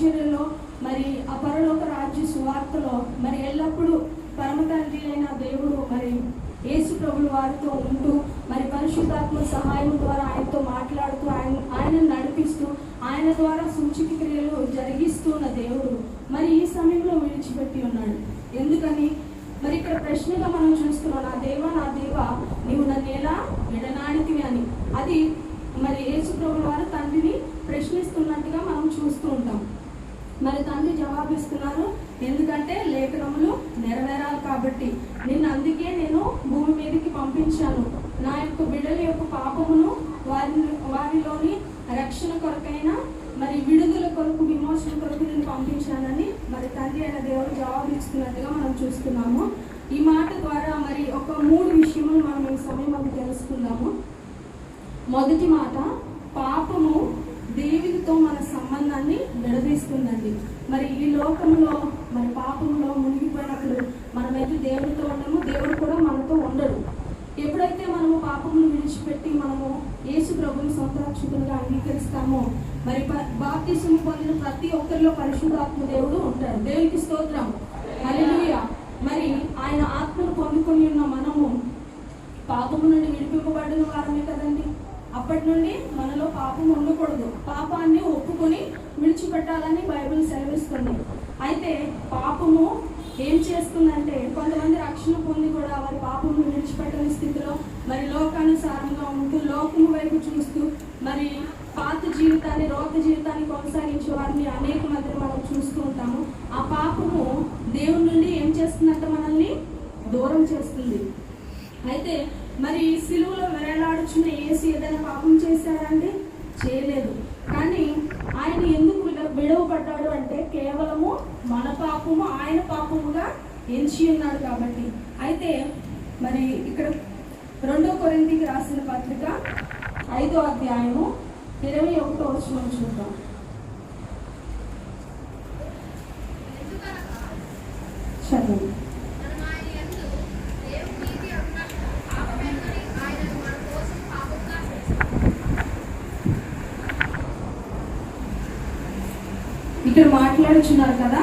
పరిచర్యలో మరి ఆ పరలోక రాజ్య సువార్తలో మరి ఎల్లప్పుడూ పరమ తండ్రి అయిన దేవుడు మరి యేసు ప్రభులు వారితో ఉంటూ మరి పరిశుద్ధాత్మ సహాయం ద్వారా ఆయనతో మాట్లాడుతూ ఆయన ఆయనను నడిపిస్తూ ఆయన ద్వారా సూచిక క్రియలు జరిగిస్తున్న దేవుడు మరి ఈ సమయంలో విడిచిపెట్టి ఉన్నాడు. ఎందుకని? మరి ఇక్కడ ప్రశ్నగా మనం చూస్తున్నాం నా దేవ నా దేవ నీవు నన్ను ఎలా ఎడనాడితివి అని. అది మరి యేసు ప్రభు వారు తండ్రిని ప్రశ్నిస్తున్నట్టుగా మనం చూస్తూ ఉంటాం. మరి తండ్రి జవాబిస్తున్నారు. ఎందుకంటే లేఖనములు నెరవేరాలి కాబట్టి. నిన్ను అందుకే నేను భూమి మీదకి పంపించాను. నా యొక్క బిడ్డల యొక్క పాపమును వారి వారిలోని రక్షణ కొరకైనా మరి విడుదల కొరకు విమోచన కొరకు నేను పంపించానని మరి తండ్రి అయిన దేవుడు జవాబు ఇస్తున్నట్టుగా మనం చూస్తున్నాము. ఈ మాట ద్వారా మరి ఒక మూడు విషయములు మనం ఈ సమయం అది తెలుసుకుందాము. మొదటి మాట పాపము దేవునితో మన సంబంధాన్ని విడదీస్తుందండి. మరి ఈ లోకంలో మరి పాపంలో మునిగిపోయినప్పుడు మనమైతే దేవుడితో ఉండము దేవుడు కూడా మనతో ఉండడు. ఎప్పుడైతే మనము పాపమును విడిచిపెట్టి మనము యేసు ప్రభుని సొంతరక్షకులుగా అంగీకరిస్తామో మరి బాప్తిసం పొందిన ప్రతి ఒక్కరిలో పరిశుద్ధాత్మ దేవుడు ఉంటాడు. దేవునికి స్తోత్రం. హల్లెలూయా. మరి ఆయన ఆత్మను పొందుకొని ఉన్న మనము పాపము నుండి విడిపింపబడిన వారమే కదండి. అప్పటి నుండి పాపం ఉండకూడదు. పాపాన్ని ఒప్పుకొని విడిచిపెట్టాలని బైబిల్ సెలవిస్తుంది. అయితే పాపము ఏం చేస్తుందంటే కొంతమంది రక్షణ పొంది కూడా వారి పాపము విడిచిపెట్టని స్థితిలో మరి లోకానుసారంగా ఉంటూ లోకము వైపు చూస్తూ మరి పాత జీవితాన్ని రోత జీవితాన్ని కొనసాగించే వారిని అనేక మంది మనం చూస్తూ ఉంటాము. ఆ పాపము దేవుని నుండి ఏం చేస్తుందంటే మనల్ని దూరం చేస్తుంది. అయితే మరి సిలువలో వేలాడుచున్న ఏసు ఏదైనా పాపం చేశాడండి చేయలేదు. కానీ ఆయన ఎందుకు విడ- విడవబడ్డాడు అంటే కేవలము మన పాపము ఆయన పాపముగా ఎంచి ఉన్నాడు కాబట్టి. అయితే మరి ఇక్కడ రెండో కొరింతికి రాసిన పత్రిక ఐదో అధ్యాయము ఇరవై ఒకటో వచ్చిన చూద్దాం. చదువు మనం ఆయన యందు దేవుని నీతి అన్నట్టు పాపమెరుగని ఆయనను మన కోసం పాపంగా చేశాడు. ఇక్కడ మాట్లాడుచున్నారు కదా?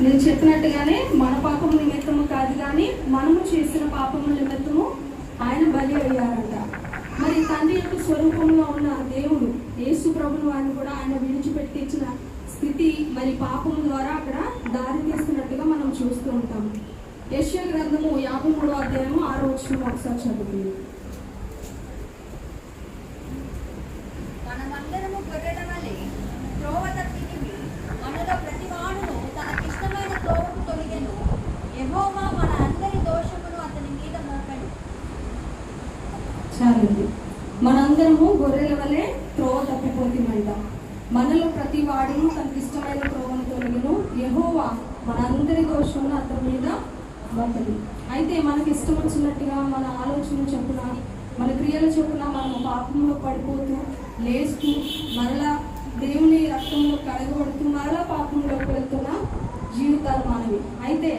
నేను చెప్పినట్టుగానే మన పాపం నిమిత్తము కాదు కానీ మనము చేసిన పాపము నిమిత్తము ఆయన బలి అయ్యారంట. మరి తండ్రి యొక్క స్వరూపంలో ఉన్న దేవుడు యేసు ప్రభుని వారిని కూడా ఆయన విడిచిపెట్టి ఇచ్చిన స్థితి మరి పాపం ద్వారా అక్కడ దారి తీస్తున్నట్టుగా మనం చూస్తూ ఉంటాము యశ్వ గ్రంథము యాభై మూడో అధ్యాయము ఆరో వచ్చిన ఒకసారి చదువుతుంది మనమందరము గొర్రెల వలె త్రోవ తప్పితిమి. మనలో ప్రతివాడును తనకిష్టమైన త్రోవకు తొలగెను. యెహోవా మన అందరి దోషమును అతని మీద మోపెను. చాలండి మనందరము గొర్రెల వలె త్రోవ తప్పిపోతుందంట మనలో ప్రతి వాడును తనకి ఇష్టమైన త్రోవను తొలగిను యహోవా మనందరి దోషమును అతని మీద మోపది. అయితే మనకి ఇష్టం వచ్చినట్టుగా మన ఆలోచన చొప్పున మన క్రియల చొప్పున మనం పాపంలో పడిపోతూ లేస్తూ మరలా దేవుని రక్తంలో కడగబడుతూ మరలా పాపంలోకి వెళ్తున్న జీవితాలు మనవి. అయితే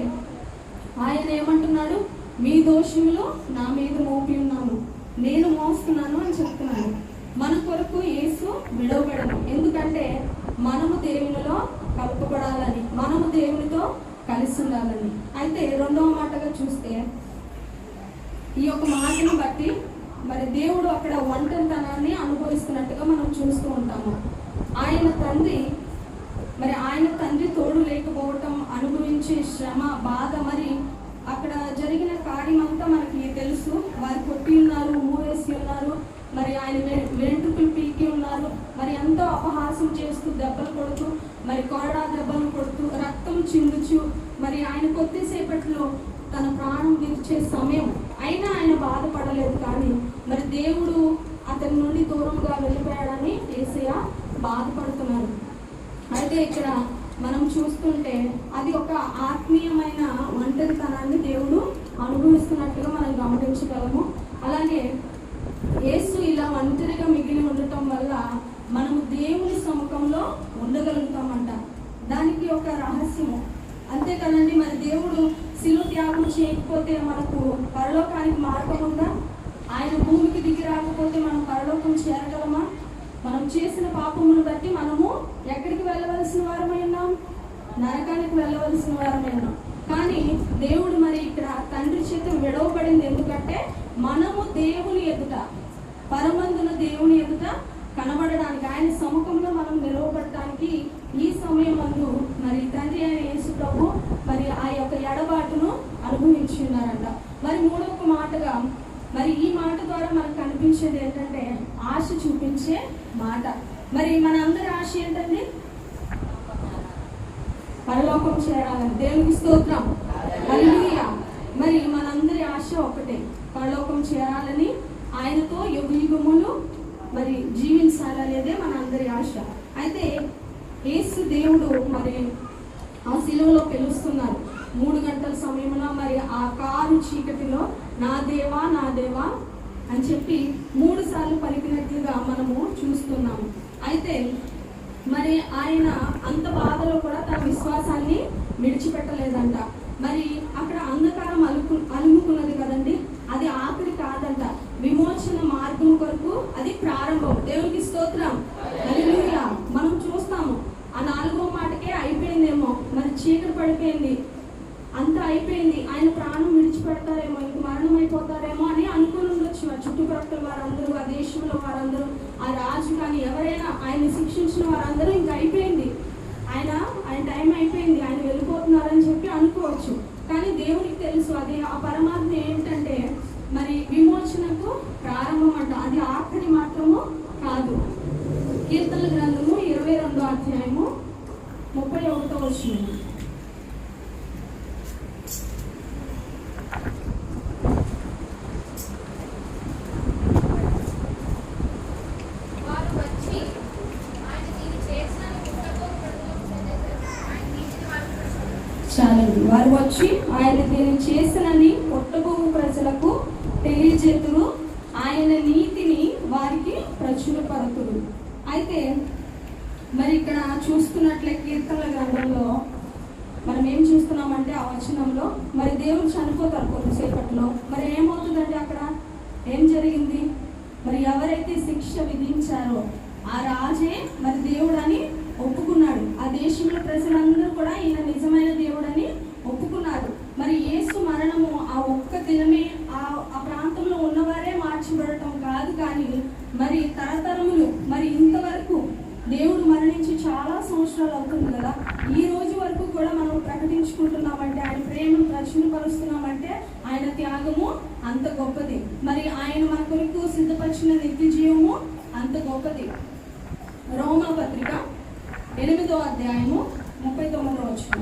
ఆయన ఏమంటున్నాడు? మీ దోషములు నా మీద మోపి ఉన్నాను. నేను మోస్తున్నాను అని చెప్తున్నాను. మన కొరకు యేసు విడవబడను. ఎందుకంటే మనము దేవునిలో కలుపబడాలని మనము దేవునితో కలిసి ఉండాలని. అయితే రెండవ మాటగా చూస్తే ఈ యొక్క మాటను బట్టి మరి దేవుడు అక్కడ ఒంటరితనాన్ని అనుభవిస్తున్నట్టుగా మనం చూస్తూ ఉంటాము. ఆయన తండ్రి మరి ఆయన తండ్రి తోడు లేకపోవటం అనుభవించే శ్రమ బాధ మరి అక్కడ జరిగిన కార్యం అంతా మనకి తెలుసు. వారు కొట్టి ఉన్నారు ఊరేసి ఉన్నారు. మరి ఆయన వెంట్రుకలు పీకి ఉన్నారు. మరి ఎంతో అపహాసం చేస్తూ దెబ్బలు కొడుతూ మరి కొరడా దెబ్బలు కొడుతూ రక్తం చిందుచు మరి ఆయన కొద్దిసేపట్లో తన ప్రాణం విడిచే సమయం అయినా ఆయన బాధపడలేదు కానీ మరి దేవుడు అతని నుండి దూరంగా వెళ్ళిపోయాడని ఏసయ్య బాధపడుతున్నారు. అయితే ఇక్కడ మనం చూస్తుంటే అది ఒక ఆత్మీయమైన ఒంటరితనాన్ని దేవుడు అనుభవిస్తున్నట్టుగా మనం గమనించగలము. అలాగే యేసు ఇలా ఒంటరిగా మిగిలి ఉండటం వల్ల మనము దేవుని సముఖంలో ఉండగలుగుతామంట. దానికి ఒక రహస్యము. అంతేకాదండి మరి దేవుడు శిలు త్యాగం చేయకపోతే మనకు పరలోకానికి మార్గం ఉందా? ఆయన భూమికి దిగి రాకపోతే మనం పరలోకం చేరగలమా? మనం చేసిన పాపమును బట్టి మనము ఎక్కడికి వెళ్ళవలసిన వారమై ఉన్నాం? నరకానికి వెళ్ళవలసిన వారమై ఉన్నాం. కానీ దేవుడు మరి ఇక్కడ తండ్రి చేత విడవబడింది ఎందుకంటే మనము దేవుని ఎదుట పరమందున దేవుని ఎదుట కనబడడానికి ఆయన సముఖంలో మనం నిలవబడటానికి ఈ సమయం అందు మరి తండ్రి అయిన యేసు ప్రభు మరి ఆ యొక్క ఎడబాటును అనుభవించి ఉన్నారంట. మరి మూడొక మాటగా మరి ఈ మాట ద్వారా మనకు కనిపించేది ఏంటంటే ఆశ చూపించే మాట. మరి మన అందరి ఆశ ఏంటండి? పరలోకం చేరాలని. దేవునికి స్తోత్రం. మరి మనందరి ఆశ ఒకటే. పరలోకం చేరాలని ఆయనతో యుగయుగములు మరి జీవించాలనేదే మన అందరి ఆశ. అయితే యేసు దేవుడు మరి ఆ శిలువలో పిలుస్తున్నారు. మూడు గంటల సమయంలో మరి ఆ కారు చీకటిలో నా దేవా నా దేవా అని చెప్పి మూడు సార్లు పలికినట్లుగా మనము చూస్తున్నాము. అయితే మరి ఆయన అంత బాధలో కూడా తన విశ్వాసాన్ని విడిచిపెట్టలేదంట. మరి అక్కడ అంధకారం అలుకు అలుముకున్నది కదండి అది ఆఖరి కాదంట. విమోచన మార్గం కొరకు అది ప్రారంభం. దేవునికి స్తోత్రం. మనం చూస్తాము. ఆ నాలుగో మాటకే అయిపోయిందేమో. మరి చీకటి పడిపోయింది. అంతా అయిపోయింది. ఆయన ప్రాణం విడిచిపెడతారేమో ఇంక మరణం అయిపోతారేమో అని అనుకుని ఉండొచ్చు ఆ చుట్టుపక్కల వారందరూ ఆ దేశంలో వారందరూ ఆ రాజు కానీ ఎవరైనా ఆయన శిక్షించిన వారందరూ ఇంక అయిపోయింది ఆయన ఆయన టైం అయిపోయింది ఆయన వెళ్ళిపోతున్నారని చెప్పి అనుకోవచ్చు కానీ దేవునికి తెలుసు అది ఆ పరమాత్మ ఏంటంటే మరి విమోచనకు ప్రారంభం అంట అది ఆఖరి మాత్రము కాదు కీర్తన గ్రంథము ఇరవై రెండో అధ్యాయము ముప్పై ఒకటో వచ్చింది వారు వచ్చి ఆయన దీన్ని చేసిన పుట్టకో ఆయన నీటిని వారికి ప్రసాదించారు. చాలండి వారు వచ్చి ఆయన దీన్ని చేసినని పొట్టబోవు ప్రజలకు తెలియజేతురు ఆయన నీతిని వారికి ప్రచురపరతుడు అయితే మరి ఇక్కడ చూస్తున్నట్లే కీర్తనల గ్రంథంలో మనం ఏం చూస్తున్నామంటే ఆ వచనంలో మరి దేవుడు చనిపోతారు కొద్దిసేపట్లో. మరి ఏమవుతుందంటే అక్కడ? ఏం జరిగింది? మరి ఎవరైతే శిక్ష విధించారో ఆ రాజే మరి దేవుడని ఒప్పుకున్నాడు. ఆ దేశంలో ప్రజలందరూ కూడా ఈయన నిజమైన దేవుడని ఒప్పుకున్నారు మరి యేసు మరణము ఆ ఒక్క దినమే ఆ ఆ ప్రాంతంలో ఉన్నవారే మార్చిబడటం కాదు కానీ మరి తరతరములు మరి ఇంతవరకు దేవుడు మరణించి చాలా సంవత్సరాలు అవుతుంది కదా ఈ రోజు వరకు కూడా మనం ప్రకటించుకుంటున్నామంటే ఆయన ప్రేమను ప్రచురపరుస్తున్నామంటే ఆయన త్యాగము అంత గొప్పది మరి ఆయన మన కొరకు వచ్చిన నిత్య జీవము అంత గొప్పది. రోమా పత్రిక ఎనిమిదో అధ్యాయము ముప్పై తొమ్మిదో వచ్చిన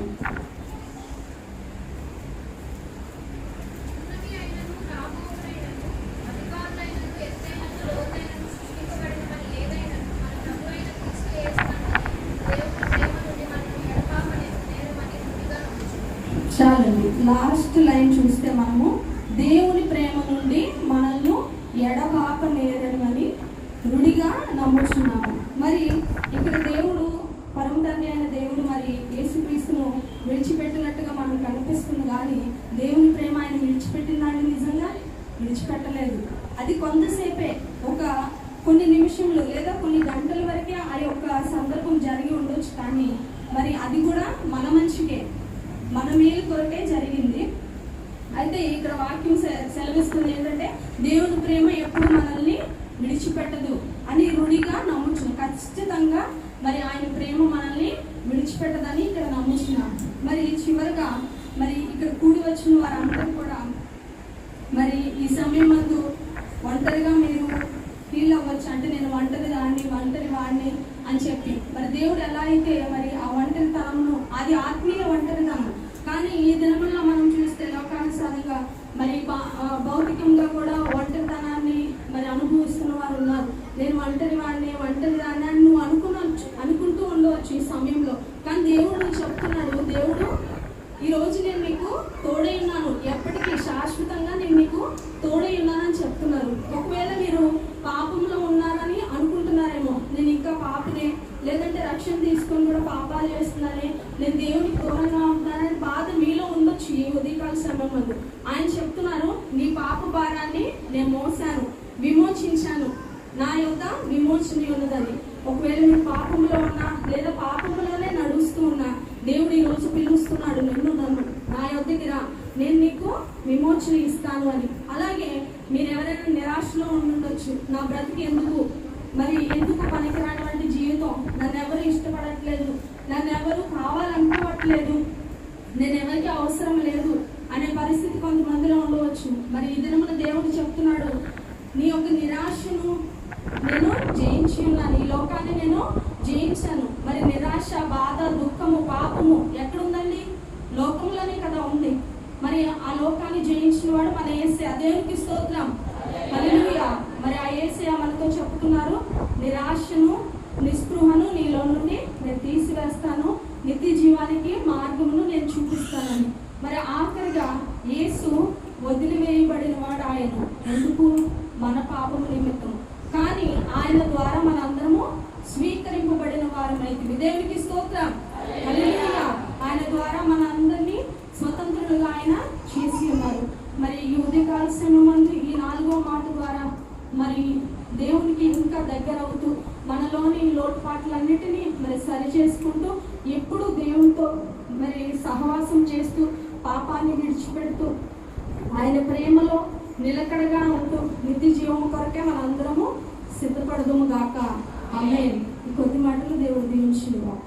చాలండి. లాస్ట్ లైన్ చూస్తే మనము దేవుని ప్రేమ నుండి మన ఎడబాప నేరమని రుడిగా నమ్ముచున్నాము. మరి ఇక్కడ దేవుడు పరమ తండ్రి అయిన దేవుడు మరి యేసుక్రీస్తును విడిచిపెట్టినట్టుగా మనకు కనిపిస్తుంది కానీ దేవుని ప్రేమ ఆయన విడిచిపెట్టినాడు నిజంగా? విడిచిపెట్టలేదు. అది కొంతసేపే ఒక కొన్ని నిమిషంలో లేదా కొన్ని గంటల వరకే ఆ యొక్క సందర్భం జరిగి ఉండొచ్చు కానీ మరి అది కూడా మన మంచికే. మన మేలు కొరకే జరిగింది. అయితే ఇక్కడ వాక్యం సె- సెలవిస్తుంది ఏంటంటే దేవుని ప్రేమ ఎప్పుడు మనల్ని విడిచిపెట్టదు అని రుణిగా నమ్ముచున్నాం ఖచ్చితంగా మరి ఆయన ప్రేమ మనల్ని విడిచిపెట్టదని ఇక్కడ నమ్ముచున్నాం. మరి చివరిగా మరి ఇక్కడ కూడి వచ్చిన వారందరూ కూడా మరి ఈ సమయం మందు ఒంటరిగా మీరు ఫీల్ అవ్వచ్చు అంటే నేను ఒంటరి దాన్ని ఒంటరి వాడిని అని చెప్పి మరి దేవుడు ఎలా అయితే మరి ఆ ఒంటరితనమును అది ఆత్మీయ ఒంటరితనం కానీ ఈ దినముల్లో మనం చూస్తే లోకానుసారంగా మరి బా- ఆ, భౌతికంగా కూడా ఒంటరితనాన్ని మరి అనుభవిస్తున్న వారు ఉన్నారు. నేను ఒంటరి వాడిని ఒంటరి దానాన్ని అని నువ్వు అనుకునొచ్చు అనుకుంటూ ఉండవచ్చు ఈ సమయంలో కానీ దేవుడు చెప్తున్నాడు దేవుడు ఈ రోజు నేను మీకు తోడై ఉన్నాను ఎప్పటికీ శాశ్వతంగా నేను మీకు తోడై ఉన్నానని చెప్తున్నారు ఒకవేళ మీరు పాపంలో ఉన్నారని అనుకుంటున్నారేమో నేను ఇంకా పాపనే లేదంటే రక్షణ తీసుకొని కూడా పాపాలు చేస్తున్నానే నేను దేవునికి దూరంగా ఉంటున్నానని బాధ మీలో ఉండొచ్చు ఈ ఉదయకాల సమయంలో ఆయన చెప్తున్నారు నీ పాప భారాన్ని నేను మోసాను విమోచించాను. నా యొక్క విమోచన ఉన్నదని. ఒకవేళ మీరు పాపంలో ఉన్నా లేదా పాపంలోనే నడుస్తూ ఉన్నా దేవుడు ఈ రోజు పిలుస్తున్నాడు నిన్ను నన్ను నా యొద్దకి రా. నేను నీకు విమోచన ఇస్తాను అని. అలాగే మీరు ఎవరైనా నిరాశలో ఉండొచ్చు నా బ్రతికి ఎందుకు? మరి ఎందుకు పనికిరానటువంటి జీవితం? నన్ను ఎవరు ఇష్టపడట్లేదు. నన్ను ఎవరు కావాలనుకోవట్లేదు. నేను ఎవరికి అవసరం లేదు అనే పరిస్థితి కొంతమందిలో ఉండవచ్చు. మరి ఈ దినమున దేవుడు చెప్తున్నాడు నీ యొక్క నిరాశను నేను జయించి ఉన్నాను. ఈ లోకాన్ని నేను జయించాను. మరి నిరాశ బాధ దుఃఖము పాపము ఎక్కడుందండి? లోకంలోనే కదా ఉంది. మరి ఆ లోకాన్ని జయించిన వాడు మన ఏసే దేవునికి స్తోత్రం. హల్లెలూయా. మరి ఆ ఏసే మనతో చెప్తున్నారు నిరాశను నిస్పృహను నీలో నుండి నేను తీసివేస్తాను. నిత్య జీవానికి మార్గమును నేను చూపిస్తానని. మరి ఆఖరిగా యేసు వదిలివేయబడిన వాడు ఆయన. ఎందుకు? మన పాపము నిమిత్తం. కానీ ఆయన ద్వారా మనందరము స్వీకరింపబడిన వారమైతే దేవునికి స్తోత్రం. ఆయన ద్వారా మనందరినీ స్వతంత్రులుగా ఆయన చేసి ఉన్నారు. మరి ఈ ఉదయకాల మందు ఈ నాలుగో మాట మరి దేవునికి ఇంకా దగ్గర అవుతూ మనలోని లోటుపాట్లన్నిటినీ మరి సరి చేసుకుంటూ ఎప్పుడూ దేవునితో మరి సహవాసం చేస్తూ పాపాన్ని విడిచిపెడుతూ ఆయన ప్రేమలో నిలకడగా ఉంటూ నిత్య జీవం కొరకే మనందరము సిద్ధపడదుము గాక. అమ్మే కొద్ది మాటలు దేవుడు దీవించింది గాక.